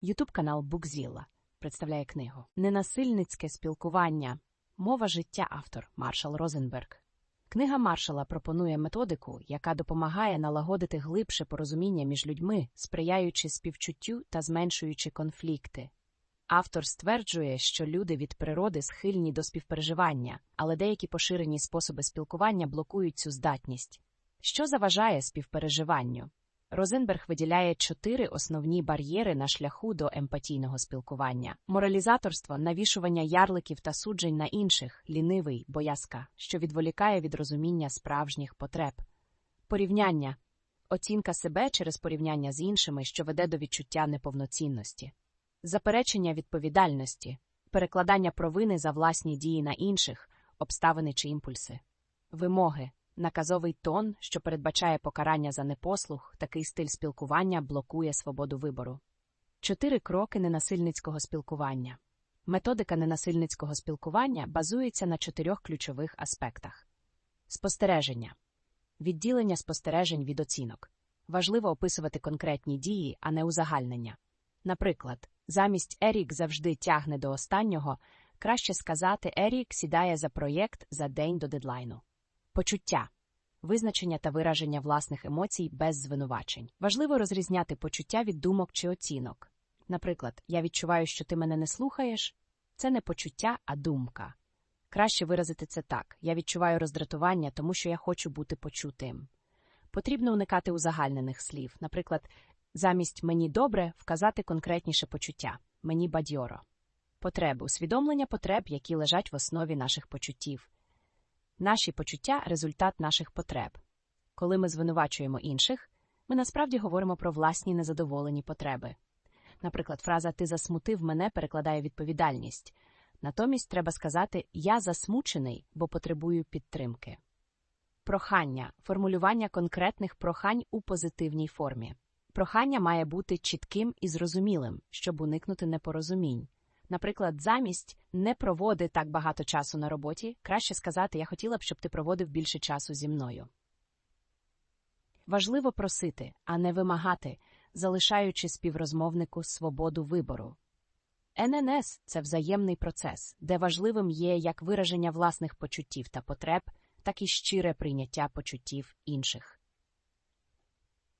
Ютуб канал Букзіла представляє книгу Ненасильницьке спілкування. Мова життя автор Маршал Розенберг. Книга Маршала пропонує методику, яка допомагає налагодити глибше порозуміння між людьми, сприяючи співчуттю та зменшуючи конфлікти. Автор стверджує, що люди від природи схильні до співпереживання, але деякі поширені способи спілкування блокують цю здатність. Що заважає співпереживанню? Розенберг виділяє чотири основні бар'єри на шляху до емпатійного спілкування: моралізаторство, навішування ярликів та суджень на інших, лінивий, боязка, що відволікає від розуміння справжніх потреб, порівняння, оцінка себе через порівняння з іншими, що веде до відчуття неповноцінності, заперечення відповідальності, перекладання провини за власні дії на інших, обставини чи імпульси, вимоги. Наказовий тон, що передбачає покарання за непослух, такий стиль спілкування блокує свободу вибору. Чотири кроки ненасильницького спілкування. Методика ненасильницького спілкування базується на чотирьох ключових аспектах: спостереження, відділення спостережень від оцінок. Важливо описувати конкретні дії, а не узагальнення. Наприклад, замість Ерік завжди тягне до останнього, краще сказати Ерік сідає за проєкт за день до дедлайну. Почуття визначення та вираження власних емоцій без звинувачень. Важливо розрізняти почуття від думок чи оцінок. Наприклад, я відчуваю, що ти мене не слухаєш це не почуття, а думка. Краще виразити це так: я відчуваю роздратування, тому що я хочу бути почутим. Потрібно уникати узагальнених слів, наприклад, замість мені добре вказати конкретніше почуття мені бадьоро. Потреби усвідомлення потреб, які лежать в основі наших почуттів. Наші почуття результат наших потреб. Коли ми звинувачуємо інших, ми насправді говоримо про власні незадоволені потреби. Наприклад, фраза Ти засмутив мене перекладає відповідальність. Натомість треба сказати Я засмучений, бо потребую підтримки. Прохання формулювання конкретних прохань у позитивній формі. Прохання має бути чітким і зрозумілим, щоб уникнути непорозумінь. Наприклад, замість не проводи так багато часу на роботі, краще сказати, я хотіла б, щоб ти проводив більше часу зі мною. Важливо просити, а не вимагати, залишаючи співрозмовнику свободу вибору. ННС це взаємний процес, де важливим є як вираження власних почуттів та потреб, так і щире прийняття почуттів інших.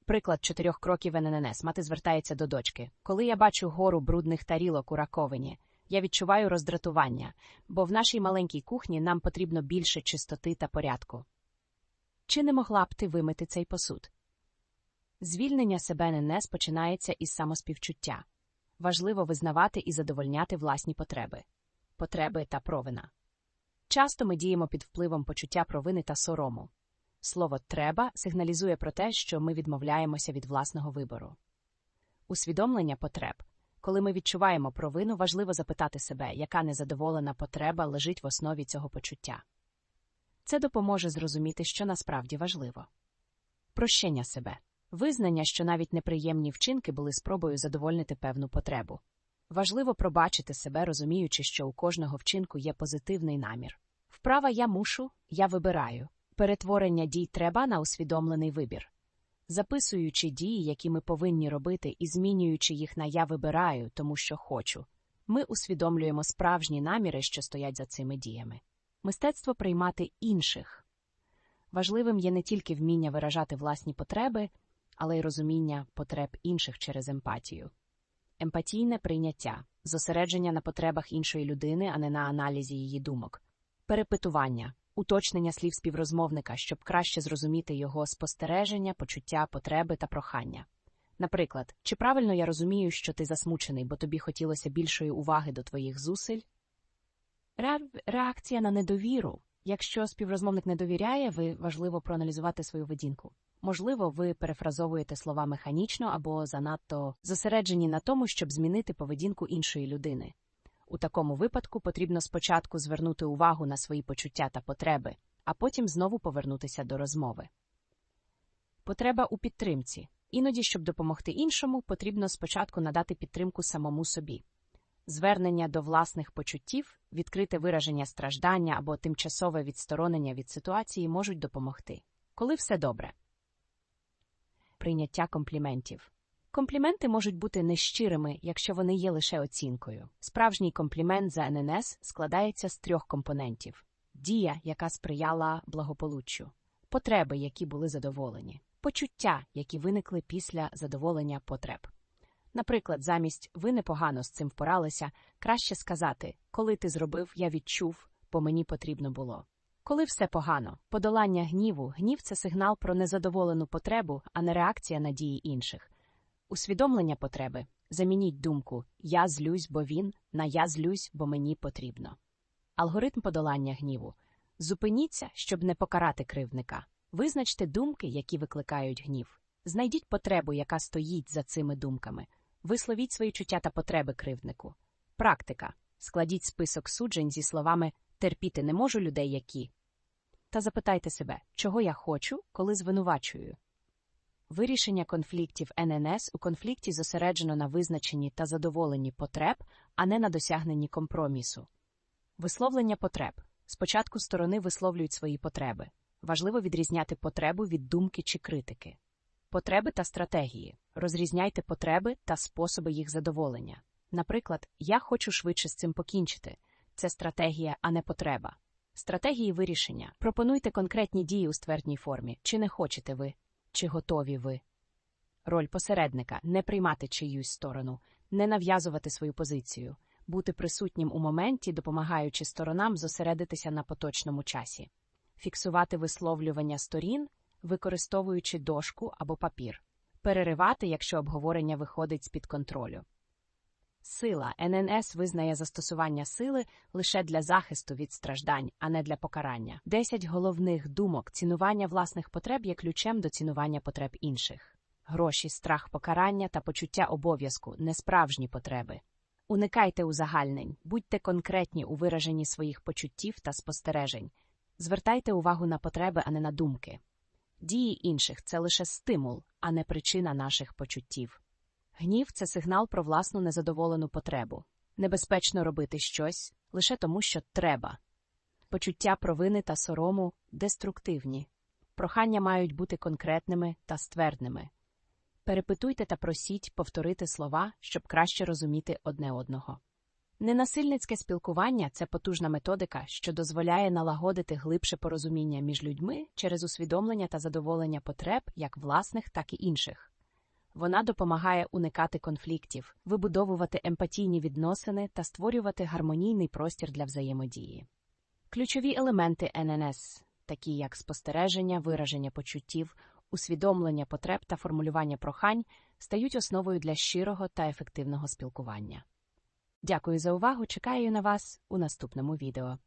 Приклад чотирьох кроків ННС. Мати звертається до дочки. Коли я бачу гору брудних тарілок у раковині, я відчуваю роздратування, бо в нашій маленькій кухні нам потрібно більше чистоти та порядку. Чи не могла б ти вимити цей посуд? Звільнення себе ННС починається із самоспівчуття. Важливо визнавати і задовольняти власні потреби, потреби та провина. Часто ми діємо під впливом почуття провини та сорому. Слово треба сигналізує про те, що ми відмовляємося від власного вибору. Усвідомлення потреб. Коли ми відчуваємо провину, важливо запитати себе, яка незадоволена потреба лежить в основі цього почуття. Це допоможе зрозуміти, що насправді важливо. Прощення себе. Визнання, що навіть неприємні вчинки були спробою задовольнити певну потребу. Важливо пробачити себе, розуміючи, що у кожного вчинку є позитивний намір. Вправа я мушу, я вибираю. Перетворення дій треба на усвідомлений вибір. Записуючи дії, які ми повинні робити, і змінюючи їх на я вибираю, тому що хочу, ми усвідомлюємо справжні наміри, що стоять за цими діями. Мистецтво приймати інших. Важливим є не тільки вміння виражати власні потреби, але й розуміння потреб інших через емпатію. Емпатійне прийняття, зосередження на потребах іншої людини, а не на аналізі її думок, перепитування, уточнення слів співрозмовника, щоб краще зрозуміти його спостереження, почуття, потреби та прохання. Наприклад, чи правильно я розумію, що ти засмучений, бо тобі хотілося більшої уваги до твоїх зусиль? Реакція на недовіру. Якщо співрозмовник не довіряє, ви важливо проаналізувати свою ведінку. Можливо, ви перефразовуєте слова механічно або занадто зосереджені на тому, щоб змінити поведінку іншої людини. У такому випадку потрібно спочатку звернути увагу на свої почуття та потреби, а потім знову повернутися до розмови. Потреба у підтримці. Іноді, щоб допомогти іншому, потрібно спочатку надати підтримку самому собі. Звернення до власних почуттів, відкрите вираження страждання або тимчасове відсторонення від ситуації можуть допомогти. Коли все добре. Прийняття компліментів. Компліменти можуть бути нещирими, якщо вони є лише оцінкою. Справжній комплімент за ННС складається з трьох компонентів: дія, яка сприяла благополуччю, потреби, які були задоволені, почуття, які виникли після задоволення потреб. Наприклад, замість ви непогано з цим впоралися, краще сказати коли ти зробив, я відчув, бо мені потрібно було. Коли все погано, подолання гніву, гнів це сигнал про незадоволену потребу, а не реакція на дії інших. Усвідомлення потреби замініть думку Я злюсь, бо він на Я злюсь, бо мені потрібно. Алгоритм подолання гніву. Зупиніться, щоб не покарати кривдника. Визначте думки, які викликають гнів. Знайдіть потребу, яка стоїть за цими думками. Висловіть свої чуття та потреби кривднику. Практика. Складіть список суджень зі словами терпіти не можу людей, які. Та запитайте себе, чого я хочу, коли звинувачую. Вирішення конфліктів ННС у конфлікті зосереджено на визначенні та задоволенні потреб, а не на досягненні компромісу. Висловлення потреб. Спочатку сторони висловлюють свої потреби. Важливо відрізняти потребу від думки чи критики. Потреби та стратегії. Розрізняйте потреби та способи їх задоволення. Наприклад, я хочу швидше з цим покінчити. Це стратегія, а не потреба. Стратегії вирішення. Пропонуйте конкретні дії у ствердній формі. Чи не хочете ви, чи готові ви. Роль посередника не приймати чиюсь сторону, не нав'язувати свою позицію, бути присутнім у моменті, допомагаючи сторонам зосередитися на поточному часі, фіксувати висловлювання сторін, використовуючи дошку або папір, переривати, якщо обговорення виходить з під контролю. Сила ННС визнає застосування сили лише для захисту від страждань, а не для покарання. Десять головних думок цінування власних потреб є ключем до цінування потреб інших. Гроші, страх покарання та почуття обов'язку несправжні потреби. Уникайте узагальнень, будьте конкретні у вираженні своїх почуттів та спостережень. Звертайте увагу на потреби, а не на думки. Дії інших це лише стимул, а не причина наших почуттів. Гнів це сигнал про власну незадоволену потребу. Небезпечно робити щось лише тому, що треба. Почуття провини та сорому деструктивні. Прохання мають бути конкретними та ствердними. Перепитуйте та просіть повторити слова, щоб краще розуміти одне одного. Ненасильницьке спілкування це потужна методика, що дозволяє налагодити глибше порозуміння між людьми через усвідомлення та задоволення потреб як власних, так і інших. Вона допомагає уникати конфліктів, вибудовувати емпатійні відносини та створювати гармонійний простір для взаємодії. Ключові елементи ННС, такі як спостереження, вираження почуттів, усвідомлення потреб та формулювання прохань, стають основою для щирого та ефективного спілкування. Дякую за увагу. Чекаю на вас у наступному відео.